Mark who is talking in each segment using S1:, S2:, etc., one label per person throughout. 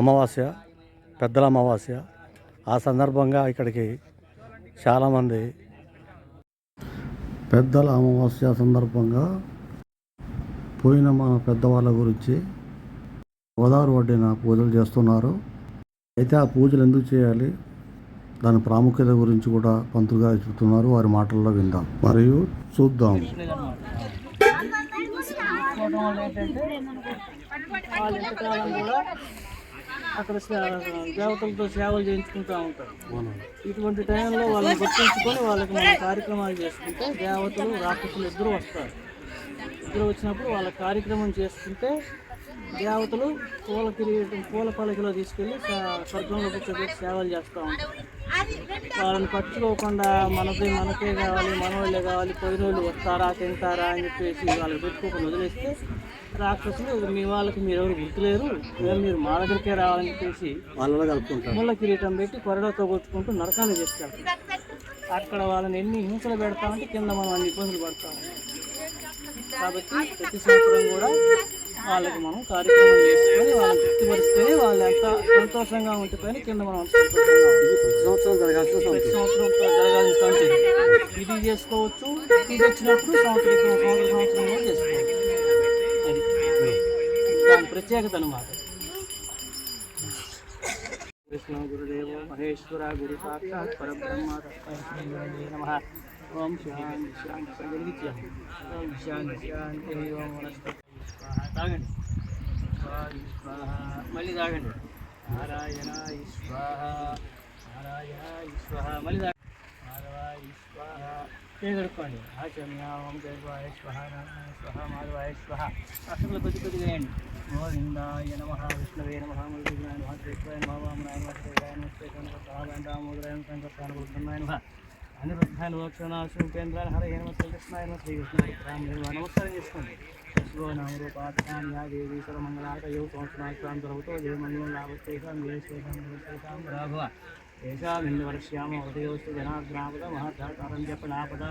S1: అమావాస్య పెద్దల అమావాస్య ఆ సందర్భంగా ఇక్కడికి చాలామంది పెద్దల అమావాస్య సందర్భంగా పోయిన మన పెద్దవాళ్ళ గురించి గోదావరి వడ్డీన పూజలు చేస్తున్నారు అయితే ఆ పూజలు ఎందుకు చేయాలి దాని ప్రాముఖ్యత గురించి కూడా పంతులు గారు చెప్తున్నారు వారి మాటల్లో విందాం మరియు చూద్దాం ఏంటంటే
S2: అక్కడ దేవతలతో సేవలు చేయించుకుంటూ ఉంటారు ఇటువంటి టైంలో వాళ్ళని గుర్తించుకొని వాళ్ళకి మనం కార్యక్రమాలు చేసుకుంటే దేవతలు రాక్షసులు ఇద్దరు వస్తారు ఇద్దరు వచ్చినప్పుడు వాళ్ళ కార్యక్రమం చేసుకుంటే దేవతలు పూల కిరీటం పూల పలకలో తీసుకెళ్ళి స్వర్గంలో కూర్చొని సేవలు చేస్తూ ఉంటారు వాళ్ళని పట్టుకోకుండా మనకి మనకే కావాలి మనవాళ్ళే కావాలి పోయిన వాళ్ళు వస్తారా తింటారా అని చెప్పేసి వాళ్ళకి పెట్టుకోకుండా వదిలేస్తే రాక్షసులు మీ వాళ్ళకి మీరు ఎవరు గుర్తులేరు మీరు మా దగ్గరికే రావాలని చెప్పేసి వాళ్ళలో కలుపుకుంటారు ముళ్ళ కిరీటం పెట్టి కొరడతో కొట్టుకుంటూ నరకాన్ని చేస్తారు అక్కడ వాళ్ళని ఎన్ని హింసలు పెడతామంటే కింద మనం అన్ని ఇబ్బందులు పడతాము కాబట్టి ప్రతి సంవత్సరం కూడా వాళ్ళకి మనం కార్యక్రమం చేసుకొని వాళ్ళని తృప్తిపరిస్తేనే వాళ్ళు ఎంత సంతోషంగా ఉంటుందని కింద మనం సంవత్సరం జరగాల్సిన సంవత్సరం ఇది చేసుకోవచ్చు ఇది వచ్చినప్పుడు సంవత్సరం సంవత్సరం కూడా చేసుకోవచ్చు ప్రత్యేకత అనమాట కృష్ణ గురుదేవ మహేశ్వర గురు సాక్షాత్ పరబ్రహ్మ నమ ఓం శాంతి శాంతి ప్రజలిచ్చాము ఓం శాంతి శాంతి ఓం తాగండి మళ్ళీ తాగండి నారాయణ ఈశ్వర నారాయణ ఈశ్వర మళ్ళీ తాగండి నారాయణ ఈశ్వర ఎదుర్కోండి ఆచరణ ఓం దేవాయ స్వహ నారాయణ స్వహ మాధవాయ స్వహ అక్షరాలు కొద్ది కొద్దిగా వేయండి గోవిందాయ నమ విష్ణువే నమ మృతునాయ నమ కృష్ణాయ నమ వామనాయ నమ శ్రీరాయ నమ శ్రీకాంత సహాయ దామోదరాయ నమ సంకర్షాన గురునాయ నమ అనిరుద్ధాయ మోక్షనాశం కేంద్రాయ హరయ నమ శ్రీకృష్ణాయ నమ నమస్కారం చేసుకోండి శుభోనామ రూపాధ్యాన్ యాదేవి సర్వమంగళాకయో సంవత్సరాక్రాంతరవుతో జయమంగళం లాభశేషాం జయశేషాం జయశేషాం రాఘవ तेषां निन्दवर्ष्यामो हृदयोस्तु जनाग्रापद महाधातारञ्जपणापद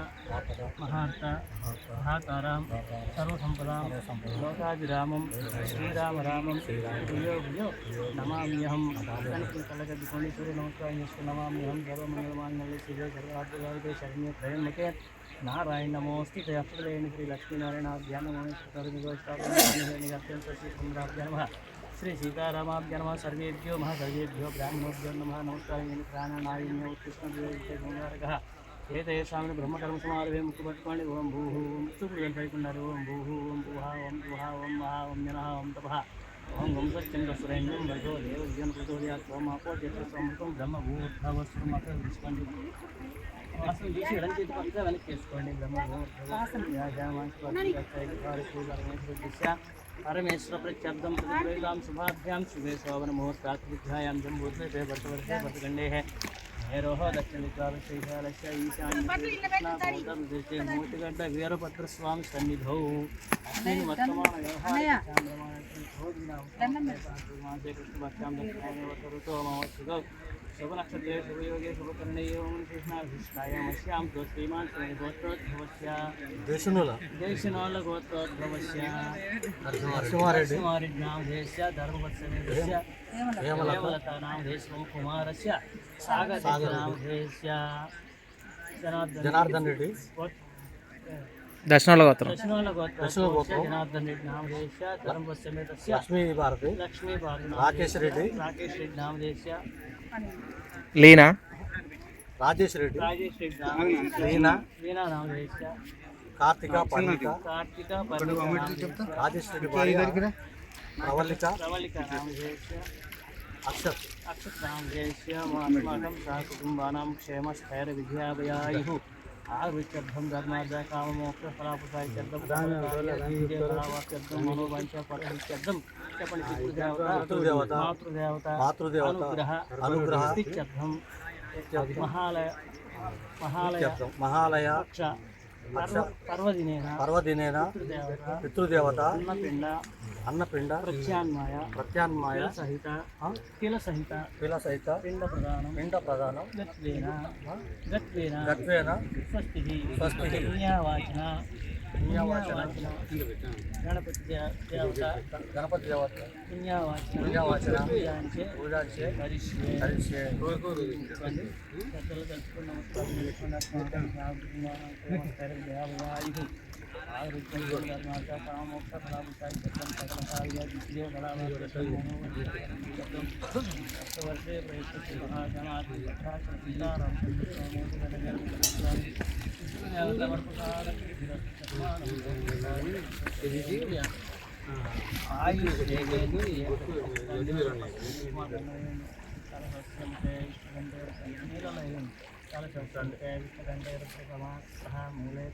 S2: महार्ता महातारां सर्वसम्पदां लोकाभिरामं श्रीराम रामं भूयो भूयो नमाम्यहं कलकद्विकोणीश्वरी नमस्कारस्तु नमाम्यहं सर्वमङ्गलमाङ्गल्ये शिवे सर्वार्थदायिके शरण्ये त्रयम्बके नारायण नमोऽस्ति ते अस्तुलेण श्रीलक्ष्मीनारायणाभ्यां नमो सर्वनिगोष्ठाभ्यां श्रीसम्राभ्यां శ్రీ సీతారామాభ్య నమ సర్వేభ్యో మహా సర్వేభ్యో బ్రాహ్మణోభ్యో నమ నమస్కారం ప్రాణనాయుణ్య ఉత్కృష్ణ ఏ తేషామిని బ్రహ్మకర్మ సమారభే ముక్కు పట్టుకోండి ఓం భూ ఓం చుట్టూ పైకున్నారు ఓం భూ ఓం గుహా ఓం గుహా ఓం మహా ఓం జన ఓం తప ఓం వంశశ్చంద్ర సురేంద్రం భజో దేవజన ప్రచోదయా త్వం అపో చేతృత్వం బ్రహ్మ భూభావస్వం అక్కడ తెలుసుకోండి వెనక్కి చేసుకోండి బ్రహ్మ భూభావం దిశ परमेश्वर प्रख्याब्दम प्रतिपुरेलाम शुभाभ्याम शुभे शोभन मुहूर्ताध्यायां जम्बूते वर्षवर्षे वर्षगंडे है भैरोह दक्षिणकालशैशालस्य ईशान्यकृष्णाभूतमूर्तिगड्डवीरभद्रस्वामि तो सन्निधौ अस्मिन् वर्तमानव्यवहारचान्द्रमाणकृष्णभक्त्यां दक्षिणायवर्तरुतो मम सुखौ శుభనక్షత్రే శుభయోగే శుభకర్ణయోగం కృష్ణాభిష్ణాయామశ్యాం తో శ్రీమాన్ శ్రీ గోత్రోద్భవస్య దేశనోల దేశనోల గోత్రోద్భవస్య నరసింహారెడ్డినాం దేశ ధర్మవత్సవేదస్య హేమలతానాం దేశం కుమారస్య సాగరనాం దేశ జనార్దన్ రెడ్డి దర్శనాల గోత్రం దర్శనాల గోత్రం జనార్దన్ రెడ్డి నామదేశ ధర్మస్థ లక్ష్మీ భారతి లక్ష్మీ భారతి రాకేష్ రెడ్డి రాకేష్ రెడ్డి నామదేశ లీనా రాజేష్ రెడ్డి రాజేష్ రెడ్డి లీనా లీనా నామదేశ కార్తిక పండిత కార్తిక పండిత రాజేష్ రెడ్డి భార్య ప్రవళిక ప్రవళిక నామదేశ అక్షత్ అక్షత్ నామదేశ మా కుటుంబానాం క్షేమ స్థైర్య విద్యాభయాయు ఆరుత్యర్థం ధర్మార్థ కామమోక్ష ఫలాపుసారిత్యర్థం ఫలావాత్యర్థం మనోవంచ పరమిత్యర్థం చెప్పండి పితృదేవత మాతృదేవత మాతృదేవత అనుగ్రహ అనుగ్రహ మహాలయ మహాలయ మహాలయ పర్వదినేన పితృదేవత అన్నపిండ ప్రత్యాన్మాయ ప్రత్యాన్మాయ సహిత కిల సహిత కిల సహిత పిండ ప్రధానం పిండ ప్రధానం గత్వేన గత్వేన గత్వేన స్వస్తి స్వస్తి వాచన పుణ్యవాచన గణపతి దేవత గణపతి దేవత పుణ్యవాచన పుణ్యవాచన పూజాంచే పూజాంచే కరిష్యే కరిష్యే పెద్దలు కలుపుకున్న నమస్కారం దేవవాయి ఆరోగ్యం ధర్మార్థ కామోక్ష ఫలాభుతాయి సత్యం సకల కార్య విద్యే బలవర్షే ప్రయత్నం మహాజనాథి పత్రాక్ష సీతారామ मूले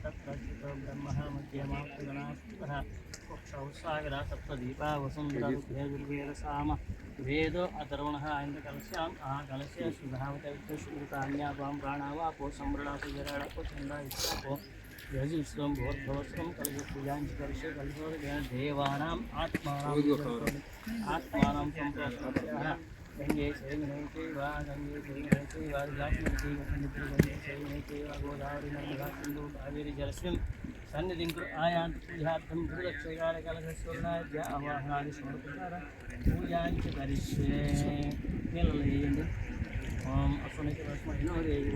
S2: तत्त्वचितो ब्रह्मः मध्यमा సౌసాగర సప్తదీపా వసుంధరసామ వేదో అధర్వణ ఆయన కలశ్యాం ఆ కలశ్య శుధావత శుభృతాన్యా వాం ప్రాణావాపో సంవృణాపు జరాడపో చండాయిస్తాపో యజిస్వం భోద్భవస్వం కలిగి పూజాంచి కలిసి కలిసోదైన దేవానాం ఆత్మానం ఆత్మానం సంప్రదాయ గంగే శ్రీ గణైతే వా గంగే శ్రీ గణైతే వా గంగే శ్రీ వా గోదావరి నర్మదా సింధు కావేరి జలస్యం సన్నిధిం ఆయాం పూజార్థం దృఢక్షయాలకలకశూరాయ ఆవాహనాన్ని సమర్పించారా పూజాంచ కరిష్యే నిలలేయండి ఓం అశ్వనైతే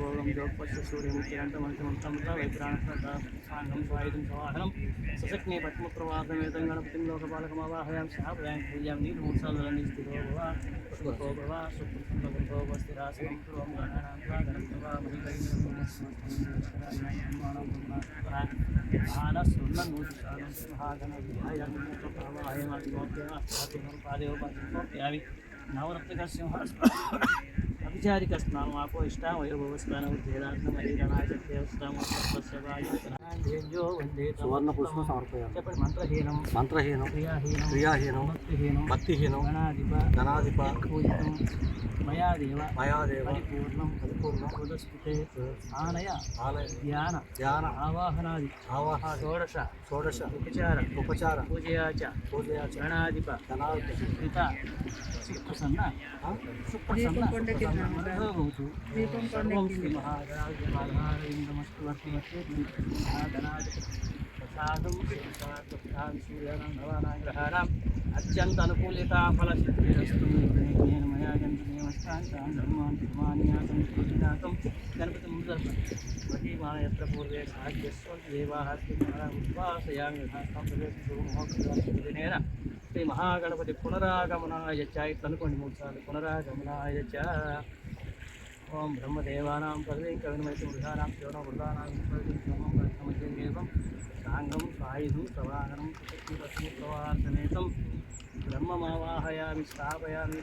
S2: ఓం జోగపక్ష సూర్యముఖిరంతమంతమంతముగా వైద్యానం స్వాయుధం సవాహనం సశక్నే పద్మప్రవాహమేతం గణపతిం లోకపాలకమవాహయాం శాపయాం పూజాం నీర్మూర్సాలని స్థిరో భవ పుష్పో భవ సుప్రభో స్థిరాసనం పూర్వం ఆనసున్న నూతి సారం సింహాగణ విహాయం పాదేవ పద్మోప్యామి నవరత్నక సింహాస్ అధిచారిక స్నామాపో ఇష్టం వైభవ స్నానం సువర్ణ పుష్పం సమర్పయాలి చెప్పండి మంత్రహీనం మంత్రహీనం క్రియాహీనం క్రియాహీనం భక్తిహీనం భక్తిహీనం గణాధిప గణాధిప పూజితం మయాదేవ మయాదేవ పరిపూర్ణం పరిపూర్ణం కులస్ఫుటే ఆనయ ఆలయ ధ్యాన ధ్యాన ఆవాహనాది ఆవాహ షోడశ షోడశ ఉపచార ఉపచార పూజయాచ పూజయాచ గణాధిప గణాధిప సుప్రసన్న సుప్రసన్న नमः भवतु सर्वं श्रीमहागणाय माधवाय नमस्कृत्वर्तिमस्ते महागणाय प्रसादं प्रसादं सूर्याणां भवानां ग्रहाणाम् अत्यन्त अनुकूलिता फलसिद्धिरस्तु येन मया जन्तुदेवस्तान् धर्मान् धर्मान्यासं सूचितातं गणपतिं महीमा यत्र पूर्वे साध्यस्वन्ति देवाः उद्वासयामि यथा प्रवेशं कुर्मः శ్రీ మహాగణపతి పునరాగమనాయ చ ఇట్లా అనుకోండి మూడుసార్లు పునరాగమనాయ చ ఓం బ్రహ్మదేవానాం పదవీ కవినమైతే మృగానాం శివన వృధానాం సమం సాంగం సాయుధం సవాహనం లక్ష్మీ ప్రవాహనేతం బ్రహ్మమావాహయామి స్థాపయామి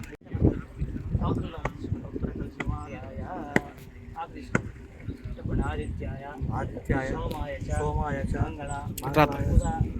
S2: చెప్పండి ఆదిత్యాయ ఆదిత్యాయ సోమాయ సోమాయ మంగళ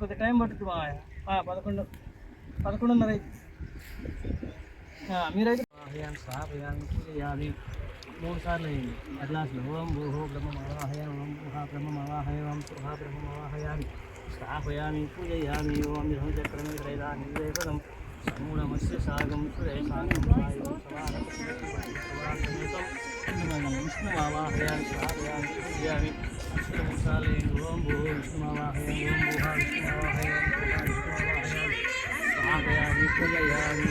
S2: కొద్ది టైం పడుతుంది మా పదకొండు పదకొండున్నర మీరైతే అహయాన్ స్థాపయాన్ పూజయామి మూడు సార్లు అయింది అట్లాస్లో ఓం భూ హో బ్రహ్మ అవాహయ ఓం ఊహా బ్రహ్మ అవాహయ ఓం ఊహా బ్రహ్మ అవాహయామి స్థాపయామి పూజయామి ఓం చక్రమే త్రైదా నిర్వేపదం సమూఢమస్య సాగం సురే సాగం విష్ణువాహయాన్ స్థాపయామి పూజయామి అష్టము సార్లు అయింది ఓం భూ విష్ణువాహయం ఓం ఊహా విష్ణువాహయం స్థాపయామి పూజయామి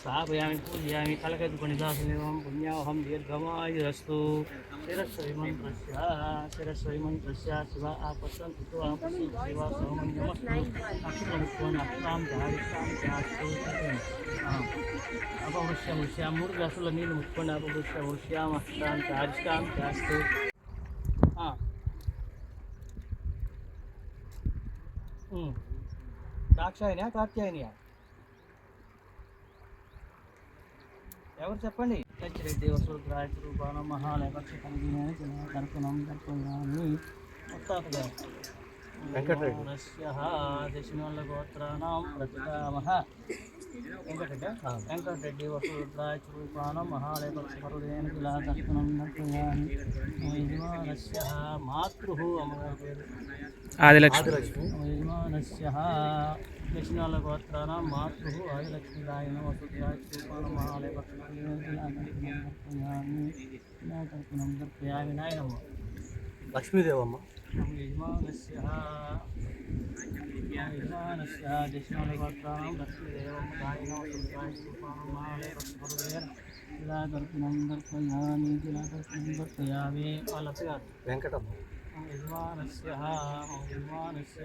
S2: स्थापयामि पूजयामि कलकद्गुणिदासमेवं पुण्याहं दीर्घमाय रस्तु शिरस्वैमन्त्रस्य शिरस्वैमन्त्रस्य शिव आपसन्तु शिव ಅಪವೃಷ್ಯಂ ಉಷ್ಯಾಂ ಮೂರು ಗ್ಲಾಸುಲ್ಲ ನೀರು ಮುಚ್ಕೊಂಡು ಅಪವೃಷ್ಯ ಉಷ್ಯಾಂ ಅಷ್ಟಾಂತ ಅಷ್ಟಾಂತ ಅಷ್ಟು ಹಾಂ ಹ್ಞೂ ದಾಕ್ಷಾಯಣಿಯ है ఎవరు చెప్పండి సచ్చిరెడ్డి వసూలు రాయకుడు బాణమహా లేకపోతే కనుక్కున్నాం కనుక్కున్నాను ముత్తాతగా దశమల్ల గోత్రాణం ప్రతికామహ వెంకటరెడ్డి వెంకటరెడ్డి వసురుద్రాచరూపాణం మహాలయపక్షపరుడైన ఇలా దర్శనం యజమానస్య మాతృ అమ్మ పేరు ఆదిలక్ష్మి యజమానస్య దక్షిణాల గోత్రాన మాతృ ఆదిలక్ష్మీదాయన వసుధాయ శ్రీపాల మహాలయ వినాయనమ్మ లక్ష్మీదేవమ్మ యజమానస్య యజమానస్య దక్షిణాల గోత్రానం లక్ష్మీదేవమ్మ దాయన వసుధాయ శ్రీపాల మహాలయ ఇలా దర్పణం వెంకటమ్మ యజమానస్య యజమానస్య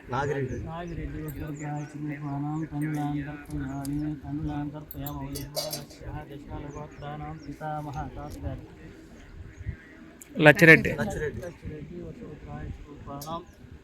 S2: నాగిరెడ్డి నాగిరెడ్డి దుర్గాచిన్నిపానం తనులాంతర్పణాని తనులాంతర్పయామవయవాస్యః దశాలగోత్రానాం పితామహ తాతగారి లచ్చిరెడ్డి లచ్చిరెడ్డి లచ్చిరెడ్డి వసవత్రాయ రూపాణం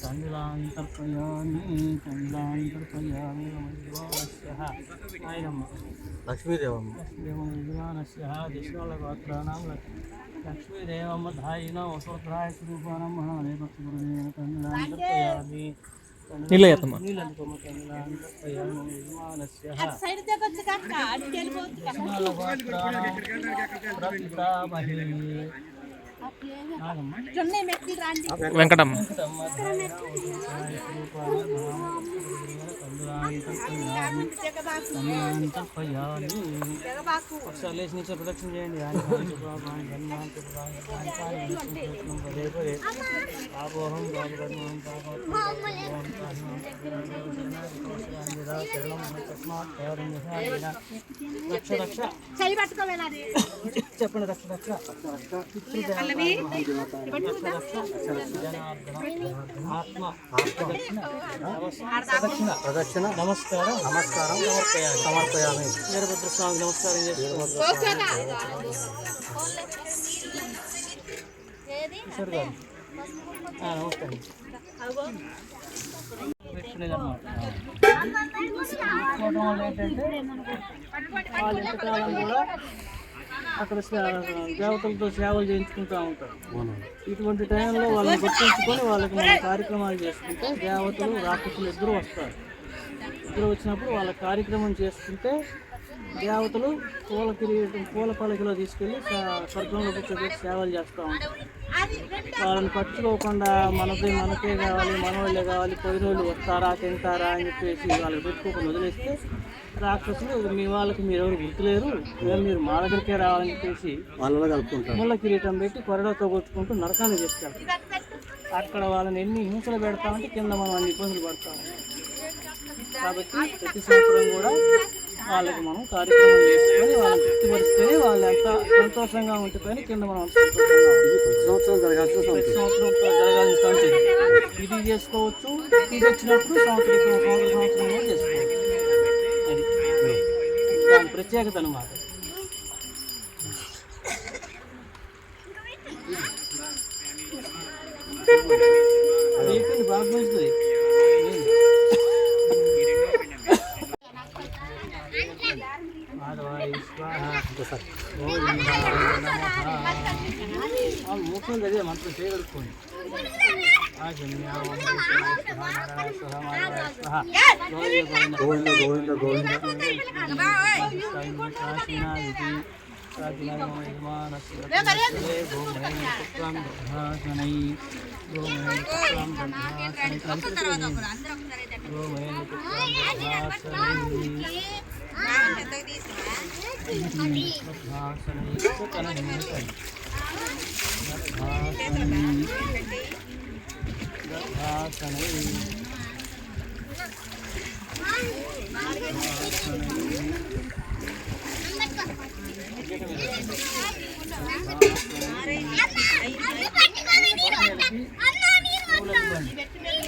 S2: లక్ష్మీదేవమ్మ లక్ష్మీదేవమ్మ దశరాల గోత్రాణం లక్ష్మీదేవమ్మ ధాయిన వసోత్రాయ స్వరూపానం మహాలయపక్షుదేవ కండిలాంతర్పయామి నీళ్ళయ్యమ్మ నీళ్ళమ్మ వెంకటమ్మ नीचे ప్రొడక్షన్ చేయండి పాపోహం రక్ష రక్ష చెప్పండి రక్ష రక్ష ఆత్మ ప్రదక్షిణ ప్రదక్షిణ అర్చన నమస్కారం నమస్కారం సమర్పయామి వీరభద్ర స్వామి నమస్కారం కూడా అక్కడ దేవతలతో సేవలు చేయించుకుంటూ ఉంటారు ఇటువంటి టైంలో వాళ్ళని గుర్తించుకొని వాళ్ళకి మనం కార్యక్రమాలు చేసుకుంటే దేవతలు రాక్షసులు ఇద్దరు వస్తారు ఇద్దరు వచ్చినప్పుడు వాళ్ళ కార్యక్రమం చేసుకుంటే దేవతలు పూల కిరీటం పూల పలకలో తీసుకెళ్ళి స్వర్గంలో కూర్చోబెట్టి సేవలు చేస్తూ ఉంటాం వాళ్ళని పట్టుకోకుండా మనది మనకే కావాలి మనవాళ్ళే కావాలి రోజులు వస్తారా తింటారా అని చెప్పేసి వాళ్ళకి పెట్టుకోకుండా వదిలేస్తే రాక్షసులు మీ వాళ్ళకి మీరు ఎవరు గుర్తులేరు మీరు మా దగ్గరికే రావాలని చెప్పేసి వాళ్ళలో కలుపుకుంటారు ముళ్ళ కిరీటం పెట్టి కొరడాతో కొట్టుకుంటూ నరకాన్ని చేస్తారు అక్కడ వాళ్ళని ఎన్ని హింసలు పెడతామంటే కింద మనం అన్ని ఇబ్బందులు పడతాము కాబట్టి ప్రతి సంవత్సరం కూడా వాళ్ళకి మనం కార్యక్రమం చేసుకొని వాళ్ళని తృప్తిపరిస్తేనే వాళ్ళ యొక్క సంతోషంగా ఉండిపోయిన కింద మనం సంవత్సరం జరగాల్సిన సంవత్సరం జరగాల్సిన సంతతి ఇది చేసుకోవచ్చు ఇది వచ్చినప్పుడు సంవత్సరం సంవత్సరం సంవత్సరం కూడా చేసుకోవచ్చు దాని ప్రత్యేకత అనమాట బాగా మంచిది మొక్కలు అదే మంత్రం చేయగలుగుకోండి గోవింద గోవింద గోవింద గోమయ అమ్మ అమ్మ పట్టుకోని నీరు వస్తా అమ్మ నీరు వస్తా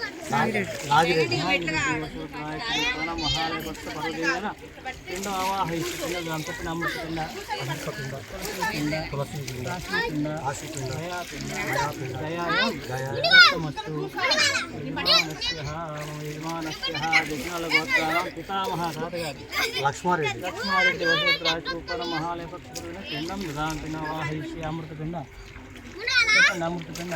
S2: కింద ఆవాహిస్తు కింద అంతటి నమ్మకం కింద తులసి కింద కింద ఆశి కింద దయామస్తు పితామహ తాతగారి లక్ష్మారెడ్డి లక్ష్మారెడ్డి వసంతరాజు ఉపర మహాలయపక్ష కింద దాంతిన వాహిష్య అమృత కింద అమృత కింద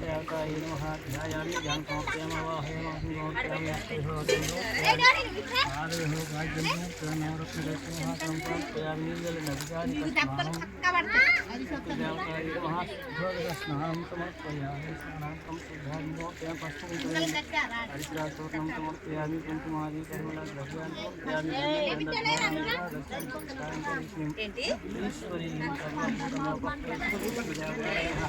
S2: देवताय नमः ध्यायामि ध्यानं समाप्यामि आवाहयामि आदिहो गायनं प्रणवरक्षदक्षिणः सम्प्राप्यामि नीलनभिचारि देवताय नमः भोगस्नानं समर्पयामि स्नानान्तं शुद्धां मोक्षं पश्चिमं हरिद्रासोर्णं समर्पयामि पञ्चमादि कर्मणा द्रव्यान् समर्पयामि ईश्वरी कर्मणा देवताय नमः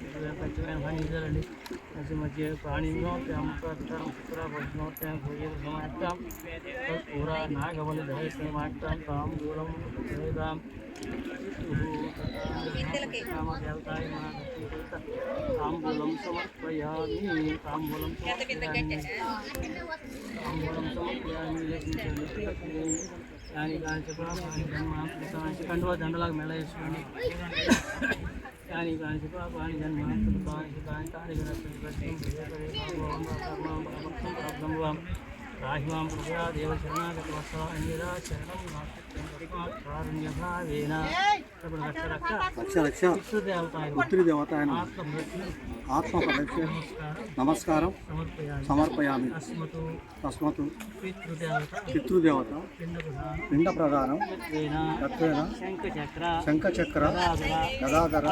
S2: ಯಾಕಂತು ಎನ್ ಹನಿ ನ್ಯೂಜಿಲೆಂಡಿ ಅಜಿ ಮಜೇ ಪಾಣಿಮೋ ತ್ಯಾಮಕ ಅತ್ತರ ಪುರ ಬದ್ನೋ ತ್ಯಾ ಬೋಯೆ ಬಮಟಂ ತಸ್ ಪೂರ ನಾಗವಲ ದೈಸೆ ಮಾಟಂ ಫಾಮ್ ಜೂಲಂ ಮೇದಾಂ ಇತ್ತಲಕೆ ಆಮಗಯತಾ ಮಹಾತೀಸ ತಾಮ್ಬೂಲಂ ಸಮಪಯಾನಿ ತಾಮ್ಬೂಲಂ ಕತೆ ಬಂದ ಕತೆ ಅತ್ತನ ವತ್ ದಯಾಮಿ ಲೇಸಿನಚೆ ಯಾನಿ ಗಾಂಜ ಬ್ರಾಹಮನ್ ಆಪ್ತಾಚ ಕಂಡವ ದಂಡಲಾಗಿ ಮಿಳಯಿಸೋಣ يعني بان شباب بان جن ما بان بان تاري جن سبتم بان كرم بان بان بان بان راجمام برجا ديو شرنا كتوسا إنجرا شرنا ما లక్ష లక్ష ఆయన ఆత్మ నమస్కారం సమర్పయామి తస్మతు పితృదేవత పిండ ప్రధానం రత్వేన శంఖచక్ర గదాధర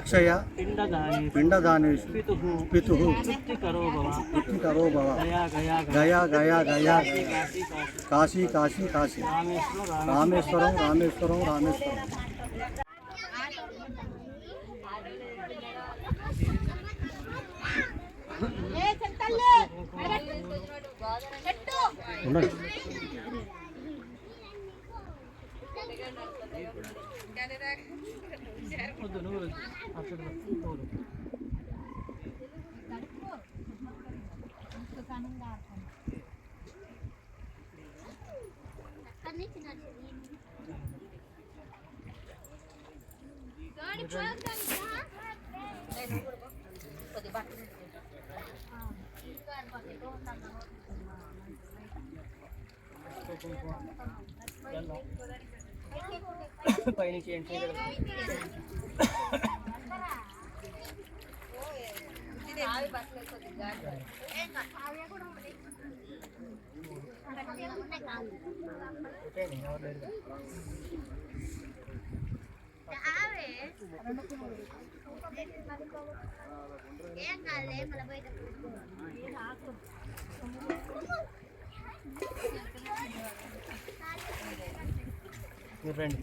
S2: అక్షయ పిండదాని పితు పితృకరో గయా గయా గయా కాశీ కాశీ కాశీ కాశీ రామేశ్వరం రామేశ్వరం రామేశ్వరం ఉండండి నువ్వు పైనుంచి ఎంట్రీ కావ్య కూడా ఏం కాదులే మళ్ళీ పోయి రండి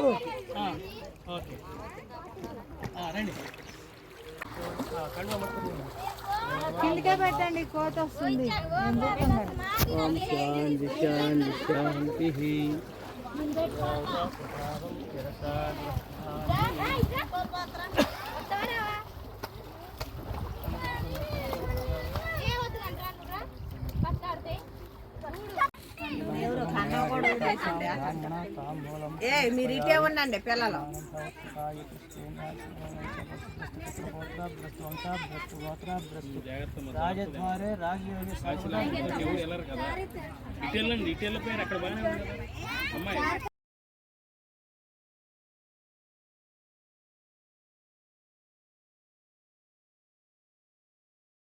S2: ఓకే రండి కిందకే పెట్టండి కోత వస్తుంది ఓం శాంతి శాంతి శాంతి Thank you. ఏ మీరు ఇటే ఉండండి పిల్లలు రాజద్వారే రాజయోగి